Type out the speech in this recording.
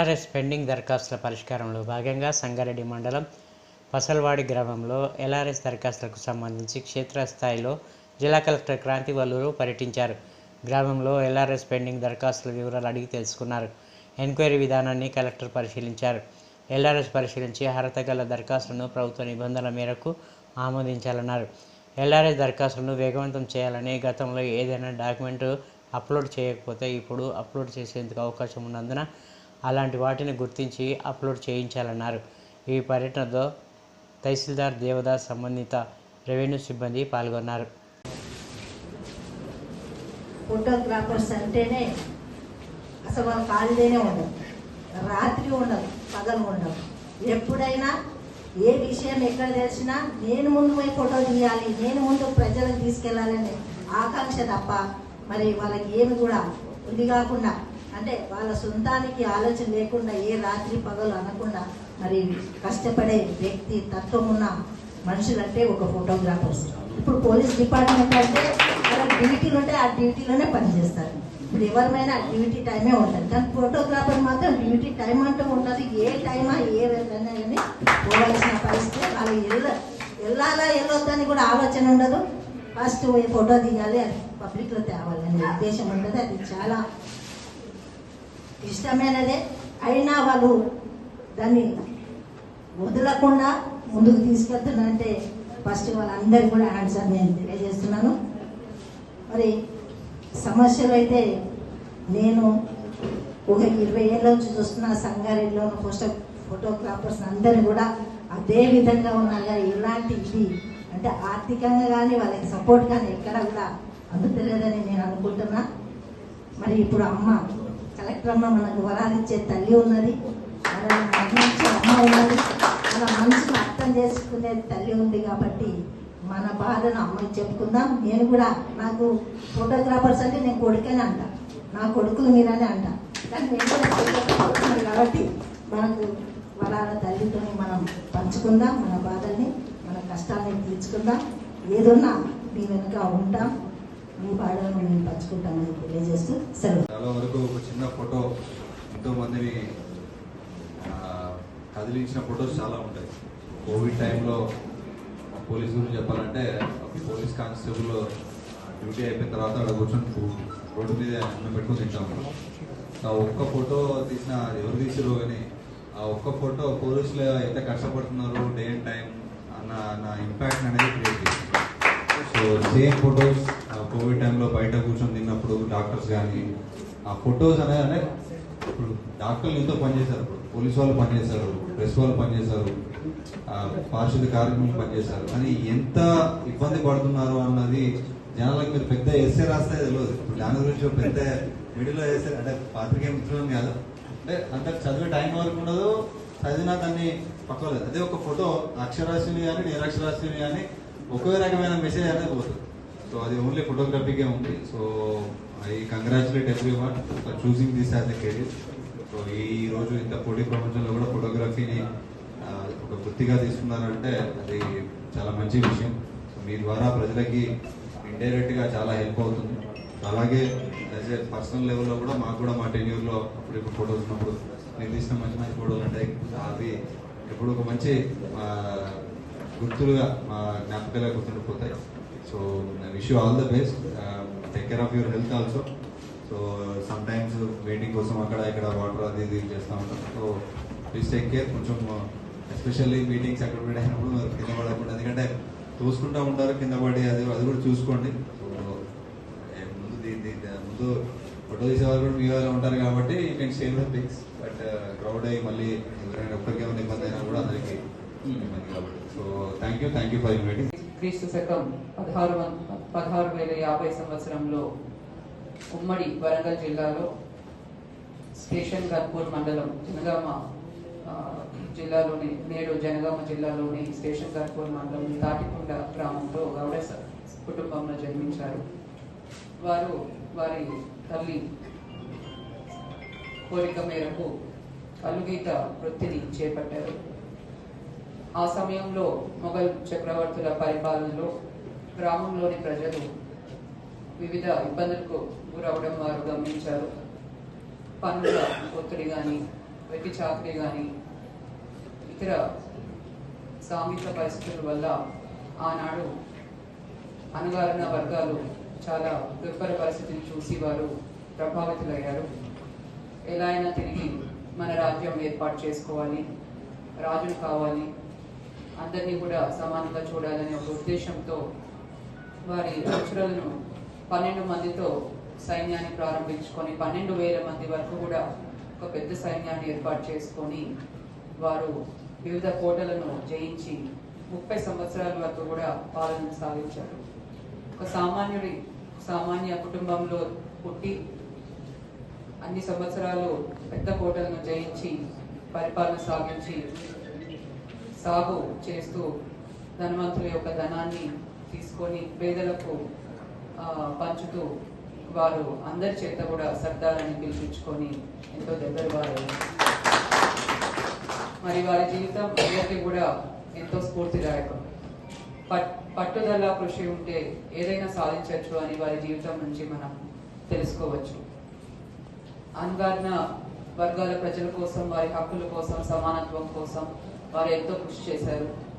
LRS pending దరఖాస్తుల పరిష్కారంలో భాగంగా సంగారెడ్డి మండలం పసల్వాడి గ్రామంలో ఎల్ఆర్ఎస్ దరఖాస్తులకు సంబంధించి క్షేత్రస్థాయిలో జిల్లా కలెక్టర్ క్రాంతి వల్లూరు పర్యటించారు. గ్రామంలో ఎల్ఆర్ఎస్ పెండింగ్ దరఖాస్తుల వివరాలు అడిగి తెలుసుకున్నారు. ఎంక్వైరీ విధానాన్ని కలెక్టర్ పరిశీలించారు. ఎల్ఆర్ఎస్ పరిశీలించి అర్హత గల దరఖాస్తులను ప్రభుత్వ నిబంధనల మేరకు ఆమోదించాలన్నారు. ఎల్ఆర్ఎస్ దరఖాస్తులను వేగవంతం చేయాలని గతంలో ఏదైనా డాక్యుమెంట్ అప్లోడ్ చేయకపోతే ఇప్పుడు అప్లోడ్ చేసేందుకు అవకాశం ఉన్నందున అలాంటి వాటిని గుర్తించి అప్లోడ్ చేయించాలన్నారు. ఈ పర్యటనలో తహసీల్దార్ దేవదాస్ సంబంధిత రెవెన్యూ సిబ్బంది పాల్గొన్నారు. ఫోటోగ్రాఫర్స్ అంటేనే అసలు వాళ్ళ ఖాళీనే ఉండదు. రాత్రి ఉండదు పగలు ఉండదు. ఎప్పుడైనా ఏ విషయం ఎక్కడ తెలిసినా నేను ముందు పోయి ఫోటో తీయాలి నేను ముందు ప్రజలకు తీసుకెళ్ళాలనే ఆకాంక్ష తప్ప మరి వాళ్ళకి ఏమి కూడా ఉంది కాకుండా అంటే వాళ్ళ సొంతానికి ఆలోచన లేకుండా ఏ రాత్రి పగలు అనకుండా మరి కష్టపడే వ్యక్తి తత్వం ఉన్న మనుషులంటే ఒక ఫోటోగ్రాఫర్స్ ఇప్పుడు పోలీస్ డిపార్ట్మెంట్ అంటే వాళ్ళ డ్యూటీలు ఉంటే ఆ డ్యూటీలోనే పనిచేస్తారు. ఇప్పుడు ఎవరిమైనా డ్యూటీ టైమే ఉంటుంది. కానీ ఫోటోగ్రాఫర్ మాత్రం డ్యూటీ టైం అంటూ ఉంటుంది. ఏ టైమా ఏ వెళ్ళినా కానీ పోవాల్సిన పరిస్థితి వాళ్ళు వెళ్ళ వెళ్ళాలా వెళ్ళొద్దని కూడా ఆలోచన ఉండదు. ఫస్ట్ ఫోటో తీయాలి అది పబ్లిక్లో తేవాలి అనే ఉద్దేశం ఉంటుంది. అది చాలా ఇష్టమైనదే అయినా వాళ్ళు దాన్ని వదలకుండా ముందుకు తీసుకెళ్తున్నారంటే ఫస్ట్ వాళ్ళందరికీ కూడా ఆన్సర్ నేను తెలియజేస్తున్నాను. మరి సమస్యలు అయితే నేను ఒక ఇరవై ఏళ్ళ నుంచి చూస్తున్న సంగారెడ్డిలో ఉన్న ఫోటో ఫోటోగ్రాఫర్స్ అందరూ కూడా అదే విధంగా ఉన్నారు. ఎలాంటి ఇది అంటే ఆర్థికంగా కానీ వాళ్ళకి సపోర్ట్ కానీ ఎక్కడ కూడా అందుతలేదని నేను అనుకుంటున్నా. మరి ఇప్పుడు అమ్మ కలెక్టర్ అమ్మ మనకు వరాలు ఇచ్చే తల్లి ఉన్నది. మనల్ని మరణించే అమ్మ ఉన్నది మన మనసును అర్థం చేసుకునే తల్లి ఉంది కాబట్టి మన బాధను అమ్మకి చెప్పుకుందాం. నేను కూడా నాకు ఫోటోగ్రాఫర్స్ అంటే నేను కొడుకని అంట. నా కొడుకులు మీరని అంట. కానీ నేను కూడా కాబట్టి మనకు వరాల తల్లితో మనం పంచుకుందాం మన బాధల్ని మన కష్టాన్ని తీర్చుకుందాం. ఏదున్నా మీ వెనుక ఉంటాం. మీ పంచుకుంటామని తెలియజేస్తూ సెలవు. చాలా వరకు ఒక చిన్న ఫోటో ఎంతో మందిని కదిలించిన ఫొటోస్ చాలా ఉంటాయి. కోవిడ్ టైంలో పోలీస్ గురించి చెప్పాలంటే పోలీస్ కానిస్టేబుల్ డ్యూటీ అయిపోయిన తర్వాత అక్కడ కూర్చొని రోడ్డు మీద అన్నం పెట్టుకుని తింటాము ఆ ఒక్క ఫోటో తీసిన ఎవరు తీసారు కానీ ఆ ఒక్క ఫోటో పోలీసులు ఎంత కష్టపడుతున్నారు డే అండ్ టైం అన్న నా ఇంపాక్ట్ అనేది క్రియేట్ చేసింది. సో సేమ్ ఫొటోస్ కోవిడ్ టైంలో బయట కూర్చొని తిన్నప్పుడు డాక్టర్స్ కానీ ఆ ఫొటోస్ అనేది అంటే ఇప్పుడు డాక్టర్లు ఎంతో పనిచేశారు పోలీస్ వాళ్ళు పనిచేశారు ప్రెస్ వాళ్ళు పనిచేశారు పారిశుద్ధ కార్మికులు పనిచేశారు కానీ ఎంత ఇబ్బంది పడుతున్నారు అన్నది జనాలకు మీరు పెద్ద ఎస్ఏ రాస్తే తెలియదు. ఇప్పుడు దాని గురించి ఒక పెద్ద మిడిల్లో వేసే అంటే పాత్రికే మిత్రులను కాదు. అంటే అంటే చదివే టైం వరకు ఉండదు చదివినా దాన్ని పక్కలేదు అదే ఒక ఫోటో అక్షరాస్యుని కానీ నిరక్షరాస్యుని కానీ ఒకే రకమైన మెసేజ్ అనేది పోతుంది. సో అది ఓన్లీ ఫోటోగ్రఫీకే ఉంది. So I congratulate every one for choosing this as a career so ఈ రోజు ఇంత పోటీ ప్రపంచంలో కూడా ఫోటోగ్రఫీని ఒక వృత్తిగా తీసుకున్నారంటే అది చాలా మంచి విషయం. సో మీ ద్వారా ప్రజలకి ఇండైరెక్ట్గా చాలా హెల్ప్ అవుతుంది. అలాగే యాజ్ ఏ పర్సనల్ లెవెల్లో కూడా మాకు కూడా మా టెన్యూర్లో అప్పుడు ఇప్పుడు ఫోటోస్ ఉన్నప్పుడు నేను తీసిన మంచి మంచి ఫోటోలు ఉంటాయి. అవి ఎప్పుడు ఒక మంచి గుర్తులుగా మా జ్ఞాపకాలుగా గుర్తుండిపోతాయి. So wish you all the best take care of your health also so some times waiting కోసం అక్కడ ఇక్కడ వాటర్ అది ఇది చేస్తూ ఉంటాం. సో ప్లీజ్ టేక్ కేర్ కొంచెం ఎస్పెషల్లీ మీటింగ్స్ అక్కడ కూడా అయినప్పుడు కింద పడకుండా ఎందుకంటే చూసుకుంటూ ఉంటారు కింద పడి అది అది కూడా చూసుకోండి. సో ముందు దీ- దీ- దా- ముందు ఫోటో తీసేవాళ్ళు కూడా మీ వాళ్ళు ఉంటారు కాబట్టి you can save the pics but crowd అయ్యి మళ్ళీ ఎవరైనా ఒక్కరికి ఏమైనా ఇబ్బంది అయినా కూడా అందరికీ ఇబ్బంది కాబట్టి. So thank you thank you for inviting క్రీస్తు శకం పదహారు వం- పదహారు వేల యాభై సంవత్సరంలో ఉమ్మడి వరంగల్ జిల్లాలో స్టేషన్ గన్పూర్ మండలం జనగామ జిల్లాలోని నేడు జనగామ జిల్లాలోని స్టేషన్ గన్పూర్ మండలం తాటికొండ గ్రామంలో గౌడ స- కుటుంబంలో జన్మించారు. వారు వారి తల్లి కోరిక మేరకు కలుగీత వృత్తిని చేపట్టారు. ఆ సమయంలో మొఘల్ చక్రవర్తుల పరిపాలనలో గ్రామంలోని ప్రజలు వివిధ ఇబ్బందులకు గురవడం వారు గమనించారు. పనుల ఒత్తిడి కానీ వెట్టి చాకరీ కానీ ఇతర సాంఘిక పరిస్థితుల వల్ల ఆనాడు అణగారిన వర్గాలు చాలా దుర్భర పరిస్థితిని చూసి వారు ప్రభావితులయ్యారు. ఎలా అయినా తిరిగి మన రాజ్యం ఏర్పాటు చేసుకోవాలి రాజులు కావాలి అందరినీ కూడా సమానంగా చూడాలనే ఒక ఉద్దేశంతో వారి అక్షరాలను పన్నెండు మందితో సైన్యాన్ని ప్రారంభించుకొని పన్నెండు వేల మంది వరకు కూడా ఒక పెద్ద సైన్యాన్ని ఏర్పాటు చేసుకొని వారు వివిధ కోటలను జయించి ముప్పై సంవత్సరాల వరకు కూడా పాలన సాగించారు. ఒక సామాన్యుడి సామాన్య కుటుంబంలో పుట్టి అన్ని సంవత్సరాలు పెద్ద కోటలను జయించి పరిపాలన సాగించి సాగు చేస్తూ ధనవంతుల యొక్క ధనాన్ని తీసుకొని పేదలకు పంచుతూ వారు అందరి చేత కూడా సర్దారని పిలిపించుకొని ఎంతో దగ్గర వారు మరి వారి జీవితం అందరికీ కూడా ఎంతో స్ఫూర్తిదాయకం. పట్ పట్టుదల కృషి ఉంటే ఏదైనా సాధించవచ్చు అని వారి జీవితం నుంచి మనం తెలుసుకోవచ్చు. అణగారిన వర్గాల ప్రజల కోసం వారి హక్కుల కోసం సమానత్వం కోసం వారు ఎంతో కృషి చేశారు.